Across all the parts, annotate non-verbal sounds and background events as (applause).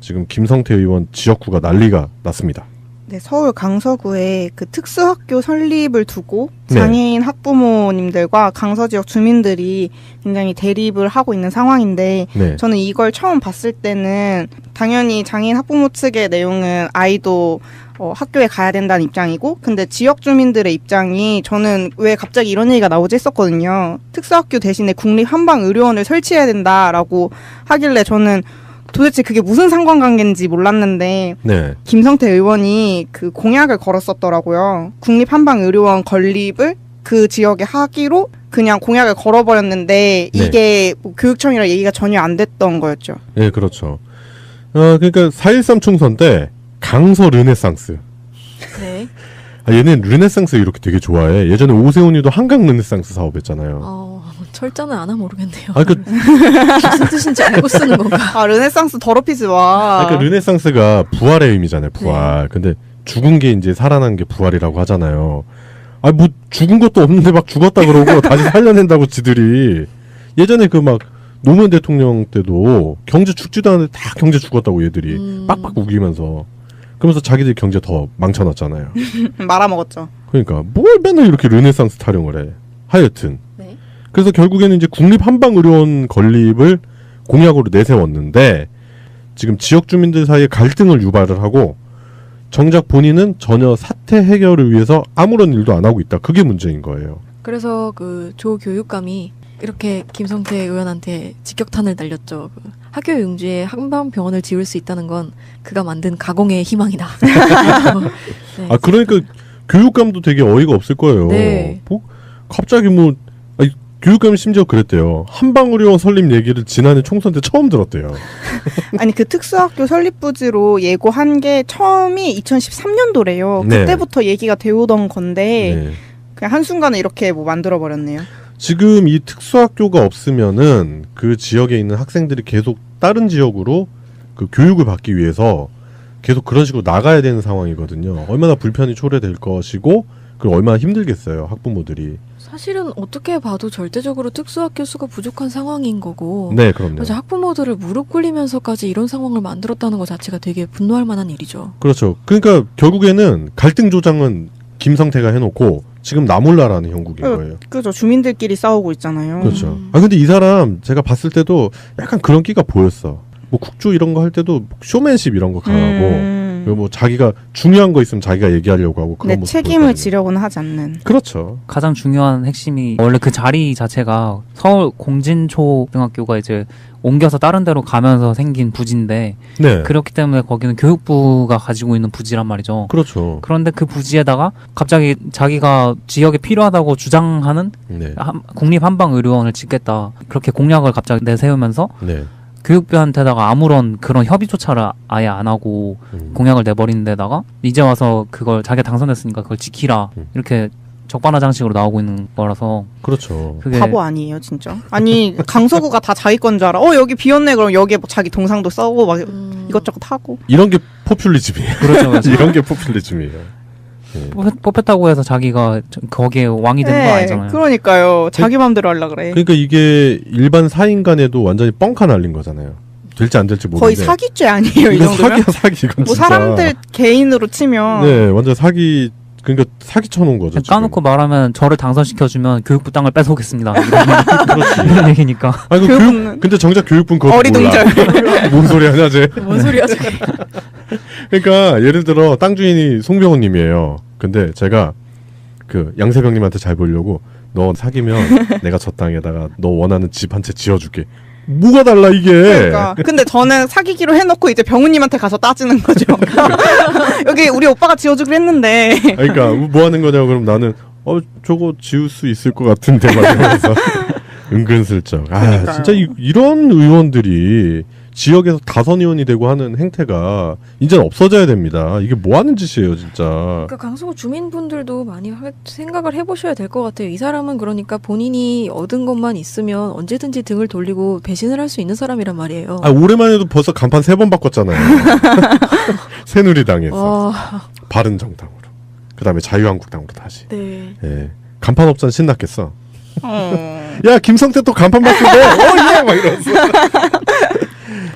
지금 김성태 의원 지역구가 난리가 났습니다. 네, 서울 강서구에 그 특수학교 설립을 두고 네. 장애인 학부모님들과 강서 지역 주민들이 굉장히 대립을 하고 있는 상황인데 네. 저는 이걸 처음 봤을 때는 당연히 장애인 학부모 측의 내용은 아이도 어, 학교에 가야 된다는 입장이고 근데 지역 주민들의 입장이 저는 왜 갑자기 이런 얘기가 나오지 했었거든요. 특수학교 대신에 국립 한방 의료원을 설치해야 된다라고 하길래 저는 도대체 그게 무슨 상관관계인지 몰랐는데 네. 김성태 의원이 그 공약을 걸었었더라고요. 국립 한방 의료원 건립을 그 지역에 하기로 그냥 공약을 걸어버렸는데 네. 이게 뭐 교육청이랑 얘기가 전혀 안 됐던 거였죠. 네, 그렇죠. 어, 그러니까 4.13 총선 때 강서 르네상스. 네. 아, 얘는 르네상스 이렇게 되게 좋아해. 예전에 오세훈이도 한강 르네상스 사업했잖아요. 어, 철자는 안 하면 모르겠네요. 아, 그, (laughs) 무슨 뜻인지 알고 쓰는 건가? 아 르네상스 더럽히지 마. 그러니까 르네상스가 부활의 의미잖아요. 부활. 근데 죽은 게 이제 살아난 게 부활이라고 하잖아요. 아, 뭐 죽은 것도 없는데 막 죽었다 그러고 (laughs) 다시 살려낸다고 지들이 예전에 그 막 노무현 대통령 때도 경제 죽지도 않는데 다 경제 죽었다고 얘들이 음. 빡빡 우기면서 그러면서 자기들 경제 더 망쳐놨잖아요. (laughs) 말아먹었죠. 그러니까 뭘 맨날 이렇게 르네상스 타령을 해. 하여튼 네. 그래서 결국에는 이제 국립 한방의료원 건립을 공약으로 내세웠는데 지금 지역 주민들 사이에 갈등을 유발을 하고 정작 본인은 전혀 사태 해결을 위해서 아무런 일도 안 하고 있다. 그게 문제인 거예요. 그래서 그 조 교육감이 이렇게 김성태 의원한테 직격탄을 날렸죠. 그 학교 용지에 한방 병원을 지을 수 있다는 건 그가 만든 가공의 희망이다. 네. (laughs) 아 그러니까 교육감도 되게 어이가 없을 거예요. 네. 뭐 갑자기 뭐 교육감이 심지어 그랬대요. 한방의료원 설립 얘기를 지난해 총선 때 처음 들었대요. (laughs) 아니 그 특수학교 설립 부지로 예고한 게 처음이 2013년도래요. 네. 그때부터 얘기가 되오던 건데 네. 그냥 한 순간에 이렇게 뭐 만들어 버렸네요. 지금 이 특수학교가 없으면은 그 지역에 있는 학생들이 계속 다른 지역으로 그 교육을 받기 위해서 계속 그런 식으로 나가야 되는 상황이거든요. 얼마나 불편이 초래될 것이고 그리고 얼마나 힘들겠어요 학부모들이. 사실은 어떻게 봐도 절대적으로 특수학 교 수가 부족한 상황인 거고 네, 그럼요. 그래서 학부모들을 무릎 꿇리면서까지 이런 상황을 만들었다는 것 자체가 되게 분노할 만한 일이죠. 그렇죠. 그러니까 결국에는 갈등 조장은 김성태가 해놓고 지금 나 몰라라는 형국인 어, 거예요. 그죠 주민들끼리 싸우고 있잖아요. 그렇죠. 음. 아 근데 이 사람 제가 봤을 때도 약간 그런 끼가 보였어. 뭐 국조 이런 거 할 때도 쇼맨십 이런 거 강하고 음. 그리고 뭐 자기가 중요한 거 있으면 자기가 얘기하려고 하고 그런 네, 모습 책임을. 지려고는 하지 않는. 그렇죠. 가장 중요한 핵심이 원래 그 자리 자체가 서울 공진초 등학교가 이제 옮겨서 다른 데로 가면서 생긴 부지인데 네. 그렇기 때문에 거기는 교육부가 가지고 있는 부지란 말이죠. 그렇죠. 그런데 그 부지에다가 갑자기 자기가 지역에 필요하다고 주장하는 네. 한- 국립 한방 의료원을 짓겠다 그렇게 공약을 갑자기 내세우면서 네. 교육부한테다가 아무런 그런 협의조차를 아예 안 하고 음. 공약을 내버린 데다가 이제 와서 그걸 자기가 당선됐으니까 그걸 지키라 음. 이렇게 적반하장식으로 나오고 있는 거라서 그렇죠. 그게 바보 아니에요, 진짜. 아니 강서구가 다 자기 건 줄 알아. 어 여기 비었네. 그럼 여기에 뭐 자기 동상도 써고 막 음. 이것저것 하고. 이런 게 포퓰리즘이에요. 그렇죠, 그렇죠. (laughs) 이런 게 포퓰리즘이에요. 네. 뽑혔- 뽑혔 다고 해서 자기가 저- 거기에 왕이 되는 거 아니잖아요. 네, 그러니까요. 자기 맘대로 하려 그래. 그러니까 이게 일반 사인 간에도 완전히 뻥카 날린 거잖아요. 될지 안 될지 거의 모르는데. 사기죄 아니에요, 이 정도면? 사기야 사기 이건 뭐 진짜. 사람들 개인으로 치면 네, 완전 사기. 그러니까 사기 쳐놓은 거죠. 까놓고 말하면 저를 당선시켜주면 교육부 땅을 뺏어오겠습니다. 이런, (laughs) 얘기니까. 아이고 교육부는- 교육 근데 정작 교육분 그거 어리둥절. (laughs) 뭔 소리 하냐 쟤. 뭔 소리야 저게? (laughs) 그러니까 예를 들어 땅 주인이 송병호님이에요. 근데 제가 그 양세병님한테 잘 보려고 너 사귀면 내가 저 땅에다가 너 원하는 집 한 채 지어줄게. 뭐가 달라 이게? 그러니까. 근데 저는 사귀기로 해놓고 이제 병우님한테 가서 따지는 거죠. (laughs) 여기 우리 오빠가 지어주기로 했는데. 그러니까 뭐 하는 거냐고 그럼 나는 어 저거 지을 수 있을 것 같은데 막 이러면서 (laughs) 은근슬쩍. 아 그러니까요. 진짜 이, 이런 의원들이 지역에서 다선 의원이 되고 하는 행태가 이제는 없어져야 됩니다. 이게 뭐 하는 짓이에요, 진짜. 그러니까 강서구 주민분들도 많이 하- 생각을 해보셔야 될 것 같아요. 이 사람은 그러니까 본인이 얻은 것만 있으면 언제든지 등을 돌리고 배신을 할 수 있는 사람이란 말이에요. 아, 올해만 해도 벌써 간판 세 번 바꿨잖아요. (laughs) 새누리당에서 와, 바른정당으로. 그다음에 자유한국당으로 다시. 네. 예. 간판 없잖아 신났겠어. 어. 야 김성태 또 간판 바꾼대. (laughs) 어 예 막 이러면서. (laughs)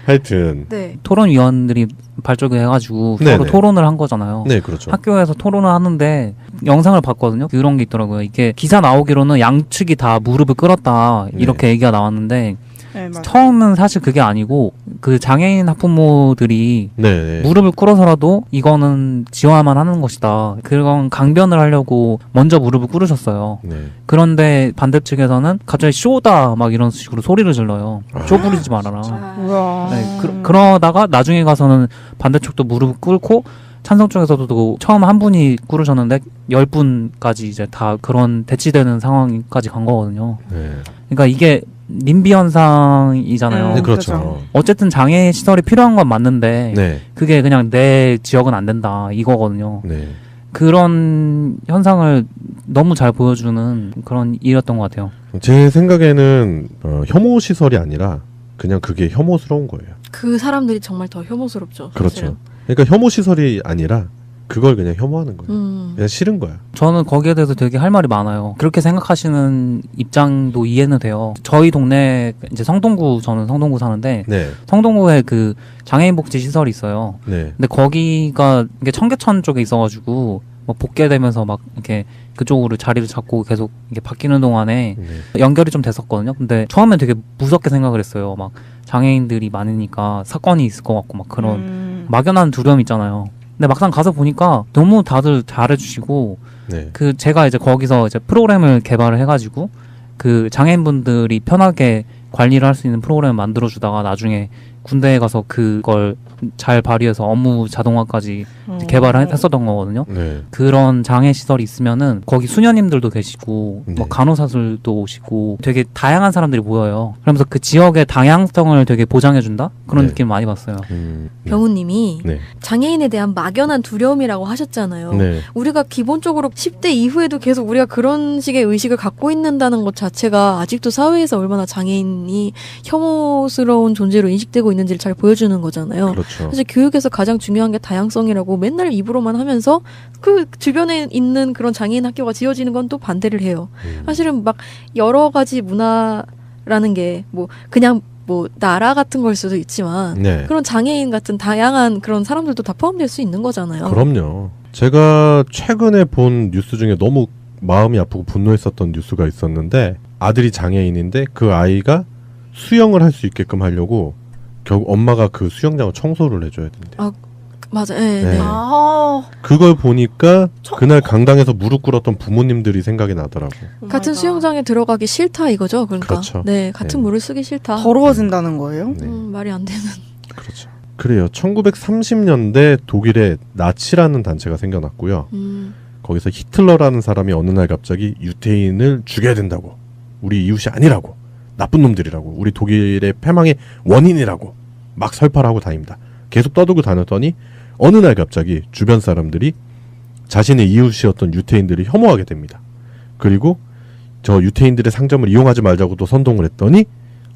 하여튼 네. 토론위원들이 발족을 해가지고 네네. 서로 토론을 한 거잖아요. 네 그렇죠. 학교에서 토론을 하는데 영상을 봤거든요. 그런 게 있더라고요. 이게 기사 나오기로는 양측이 다 무릎을 꿇었다 이렇게 얘기가 나왔는데 네. 처음은 사실 그게 아니고 그 장애인 학부모들이 네, 네. 무릎을 꿇어서라도 이거는 지원만 하는 것이다. 그런 강변을 하려고 먼저 무릎을 꿇으셨어요. 네. 그런데 반대 측에서는 갑자기 쇼다 막 이런 식으로 소리를 질러요. 아. 쇼 부리지 말아라. 우와. 네, 그, 그러다가 나중에 가서는 반대쪽도 무릎을 꿇고 찬성 쪽에서도 처음 한 분이 꿇으셨는데 열 분까지 이제 다 그런 대치되는 상황까지 간 거거든요. 네. 그러니까 이게 민비 현상이잖아요. 음, 네, 그렇죠. 그렇죠. 어쨌든 장애 시설이 필요한 건 맞는데 네. 그게 그냥 내 지역은 안 된다 이거거든요. 네. 그런 현상을 너무 잘 보여주는 그런 일이었던 것 같아요. 제 생각에는 어, 혐오 시설이 아니라 그냥 그게 혐오스러운 거예요. 그 사람들이 정말 더 혐오스럽죠. 그렇죠. 사실은. 그러니까 혐오 시설이 아니라 그걸 그냥 혐오하는 거예요. 음. 그냥 싫은 거야. 저는 거기에 대해서 되게 할 말이 많아요. 그렇게 생각하시는 입장도 이해는 돼요. 저희 동네 이제 성동구 저는 성동구 사는데 네. 성동구에 그 장애인 복지 시설이 있어요. 네. 근데 거기가 이게 청계천 쪽에 있어가지고 뭐 복개되면서 막 이렇게 그쪽으로 자리를 잡고 계속 이게 바뀌는 동안에 네. 연결이 좀 됐었거든요. 근데 처음엔 되게 무섭게 생각을 했어요. 막 장애인들이 많으니까 사건이 있을 것 같고 막 그런 음. 막연한 두려움 있잖아요. 근데 막상 가서 보니까 너무 다들 잘해주시고 네. 그 제가 이제 거기서 이제 프로그램을 개발을 해가지고 그 장애인분들이 편하게 관리를 할 수 있는 프로그램을 만들어주다가 나중에 군대에 가서 그걸 잘 발휘해서 업무 자동화까지 이제 개발을 했- 했었던 거거든요. 네. 그런 장애 시설이 있으면은 거기 수녀님들도 계시고 네. 뭐 간호사들도 오시고 되게 다양한 사람들이 모여요. 그러면서 그 지역의 다양성을 되게 보장해준다 그런 네. 느낌 많이 봤어요. 음, 네. 병우님이 네. 장애인에 대한 막연한 두려움이라고 하셨잖아요. 네. 우리가 기본적으로 10대 이후에도 계속 우리가 그런 식의 의식을 갖고 있는다는 것 자체가 아직도 사회에서 얼마나 장애인이 혐오스러운 존재로 인식되고 있는지를 잘 보여주는 거잖아요. 그렇죠. 사실 교육에서 가장 중요한 게 다양성이라고 맨날 입으로만 하면서 그 주변에 있는 그런 장애인 학교가 지어지는 건 또 반대를 해요. 음. 사실은 막 여러 가지 문화라는 게 뭐 그냥 뭐 나라 같은 걸 수도 있지만 네. 그런 장애인 같은 다양한 그런 사람들도 다 포함될 수 있는 거잖아요. 그럼요. 제가 최근에 본 뉴스 중에 너무 마음이 아프고 분노했었던 뉴스가 있었는데 아들이 장애인인데 그 아이가 수영을 할 수 있게끔 하려고 결국 엄마가 그 수영장을 청소를 해줘야 된대. 맞아. 예. 네. 네. 아, 그걸 보니까 청- 그날 강당에서 무릎 꿇었던 부모님들이 생각이 나더라고. 같은 수영장에 들어가기 싫다 이거죠. 그러니까. 그렇죠. 네, 같은 네. 물을 쓰기 싫다. 더러워진다는 거예요? 네. 음, 말이 안 되는. 그렇죠. 그래요. 1930년대 독일에 나치라는 단체가 생겨났고요. 음. 거기서 히틀러라는 사람이 어느 날 갑자기 유태인을 죽여야 된다고. 우리 이웃이 아니라고. 나쁜 놈들이라고. 우리 독일의 패망의 원인이라고. 막 설파를 하고 다닙니다. 계속 떠들고 다녔더니 어느 날 갑자기 주변 사람들이 자신의 이웃이었던 유태인들을 혐오하게 됩니다. 그리고 저 유태인들의 상점을 이용하지 말자고도 선동을 했더니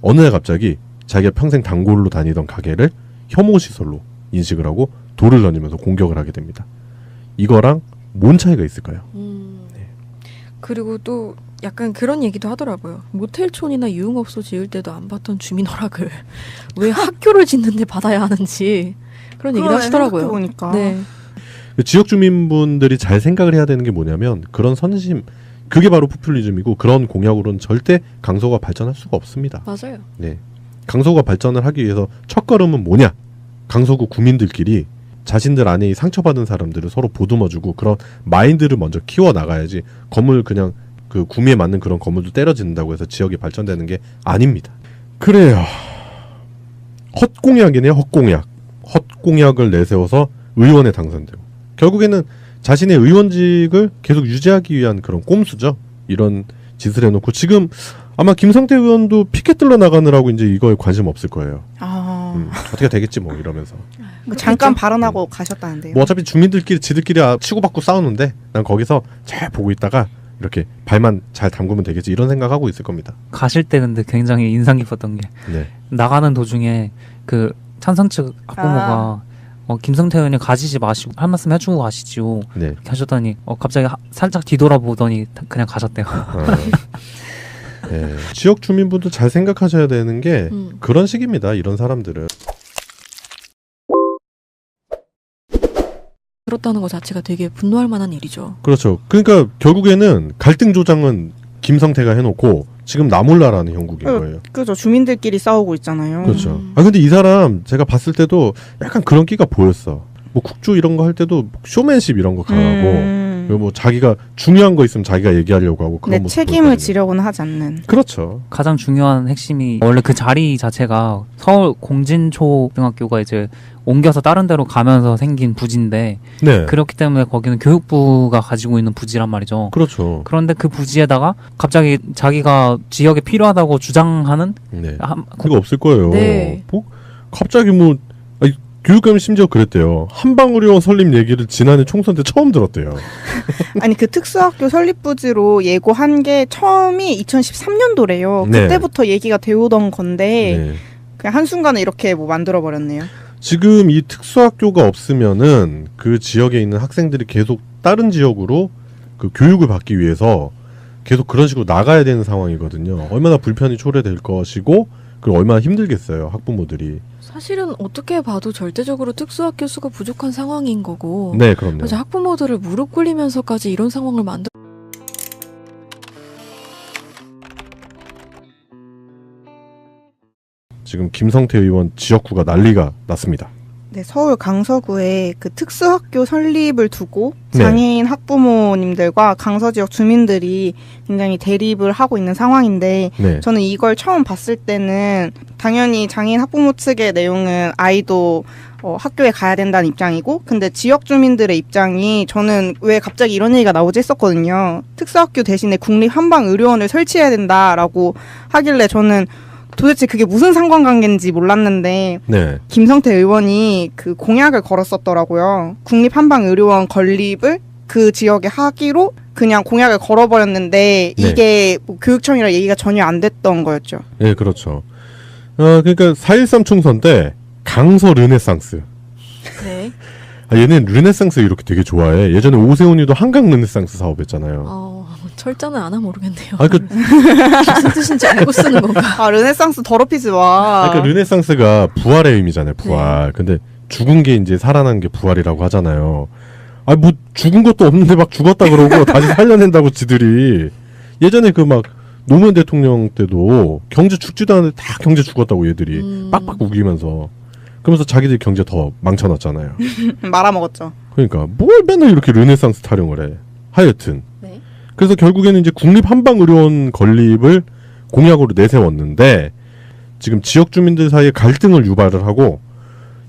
어느 날 갑자기 자기가 평생 단골로 다니던 가게를 혐오 시설로 인식을 하고 돌을 던지면서 공격을 하게 됩니다. 이거랑 뭔 차이가 있을까요? 음. 그리고 또 약간 그런 얘기도 하더라고요. 모텔촌이나 유흥업소 지을 때도 안 받던 주민 허락을 (laughs) 왜 학교를 짓는데 받아야 하는지 그런 얘기도 하시더라고요. 보니까. 네. 그 지역 주민분들이 잘 생각을 해야 되는 게 뭐냐면 그런 선심 그게 바로 포퓰리즘이고 그런 공약으로는 절대 강서가 발전할 수가 없습니다. 맞아요. 네. 강서구가 발전을 하기 위해서 첫 걸음은 뭐냐? 강서구 구민들끼리 자신들 안에 이 상처받은 사람들을 서로 보듬어주고 그런 마인드를 먼저 키워 나가야지 건물 그냥 그 구미에 맞는 그런 건물도 때려짓는다고 해서 지역이 발전되는 게 아닙니다. 그래요. 헛공약이네요. 헛공약. 헛공약을 내세워서 의원에 당선되고 결국에는 자신의 의원직을 계속 유지하기 위한 그런 꼼수죠. 이런 짓을 해놓고 지금 아마 김성태 의원도 피켓 들러 나가느라고 이제 이거에 관심 없을 거예요. 아, 음, 어떻게 되겠지 뭐 이러면서. 뭐 잠깐 발언하고 가셨다는데요. 뭐 어차피 주민들끼리 지들끼리 아- 치고받고 싸우는데 난 거기서 잘 보고 있다가 이렇게 발만 잘 담그면 되겠지 이런 생각하고 있을 겁니다. 가실 때 근데 굉장히 인상 깊었던 게 네. 나가는 도중에 그 찬성 측 학부모가 어, 김성태 의원님 가시지 마시고 한 말씀 해주고 가시지요. 네. 이렇게 하셨더니 어, 갑자기 하- 살짝 뒤돌아보더니 다- 그냥 가셨대요. 어. 네. 지역 주민분도 잘 생각하셔야 되는 게 음. 그런 식입니다. 이런 사람들은 시켰다는 것 자체가 되게 분노할 만한 일이죠. 그렇죠. 그러니까 결국에는 갈등 조장은 김성태가 해놓고 지금 나몰라라는 형국인 어, 거예요. 그죠. 주민들끼리 싸우고 있잖아요. 그렇죠. 음. 아 근데 이 사람 제가 봤을 때도 약간 그런 끼가 보였어. 뭐 국조 이런 거 할 때도 쇼맨십 이런 거 강하고 음. 그리고 뭐 자기가 중요한 거 있으면 자기가 얘기하려고 하고 그런 네, 모습 책임을. 지려고는 하지 않는. 그렇죠. 가장 중요한 핵심이 원래 그 자리 자체가 서울 공진초 등학교가 이제 옮겨서 다른 데로 가면서 생긴 부지인데 네. 그렇기 때문에 거기는 교육부가 가지고 있는 부지란 말이죠. 그렇죠. 그런데 그 부지에다가 갑자기 자기가 지역에 필요하다고 주장하는 네. 한, 그거 없을 거예요. 네. 뭐 갑자기 뭐 아니, 교육감이 심지어 그랬대요. 한방의료원 설립 얘기를 지난해 총선 때 처음 들었대요. (laughs) 아니 그 특수학교 설립 부지로 예고한 게 처음이 2013년도래요. 네. 그때부터 얘기가 되오던 건데 네. 그냥 한 순간에 이렇게 뭐 만들어 버렸네요. 지금 이 특수학교가 없으면은 그 지역에 있는 학생들이 계속 다른 지역으로 그 교육을 받기 위해서 계속 그런 식으로 나가야 되는 상황이거든요. 얼마나 불편이 초래될 것이고 그리고 얼마나 힘들겠어요 학부모들이. 사실은 어떻게 봐도 절대적으로 특수학교 수가 부족한 상황인 거고 네, 그럼요. 그래서 학부모들을 무릎 꿇리면서까지 이런 상황을 만들 지금 김성태 의원 지역구가 난리가 났습니다. 네, 서울 강서구에 그 특수학교 설립을 두고 네. 장애인 학부모님들과 강서 지역 주민들이 굉장히 대립을 하고 있는 상황인데 네. 저는 이걸 처음 봤을 때는 당연히 장애인 학부모 측의 내용은 아이도 어, 학교에 가야 된다는 입장이고 근데 지역 주민들의 입장이 저는 왜 갑자기 이런 얘기가 나오지 했었거든요. 특수학교 대신에 국립 한방 의료원을 설치해야 된다라고 하길래 저는 도대체 그게 무슨 상관관계인지 몰랐는데 네. 김성태 의원이 그 공약을 걸었었더라고요. 국립 한방 의료원 건립을 그 지역에 하기로 그냥 공약을 걸어버렸는데 네. 이게 뭐 교육청이랑 얘기가 전혀 안 됐던 거였죠. 네, 그렇죠. 어, 그러니까 4.13 총선 때 강서 르네상스. 네. 아, 얘는 르네상스 이렇게 되게 좋아해. 예전에 오세훈이도 한강 르네상스 사업했잖아요. 어, 철자는 아나 모르겠네요. 아, 그, (laughs) 무슨 뜻인지 알고 쓰는 건가? 아 르네상스 더럽히지 마. 아, 그 르네상스가 부활의 의미잖아요, 부활. 근데 죽은 게 이제 살아난 게 부활이라고 하잖아요. 아, 뭐 죽은 것도 없는데 막 죽었다 그러고 (laughs) 다시 살려낸다고 지들이. 예전에 그 막 노무현 대통령 때도 경제 죽지도 않는데 다 경제 죽었다고 얘들이 음. 빡빡 우기면서. 그러면서 자기들 경제 더 망쳐놨잖아요. (laughs) 말아먹었죠. 그러니까 뭘 맨날 이렇게 르네상스 타령을 해. 하여튼. 네. 그래서 결국에는 이제 국립 한방의료원 건립을 공약으로 내세웠는데 지금 지역 주민들 사이에 갈등을 유발을 하고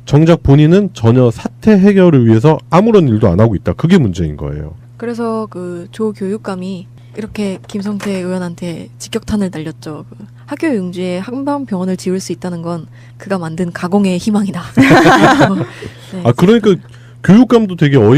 정작 본인은 전혀 사태 해결을 위해서 아무런 일도 안 하고 있다. 그게 문제인 거예요. 그래서 그 조 교육감이 이렇게 김성태 의원한테 직격탄을 날렸죠. 그 학교 용지에 한방 병원을 지을 수 있다는 건 그가 만든 가공의 희망이다. 네. (laughs) 아 그러니까 교육감도 되게 어이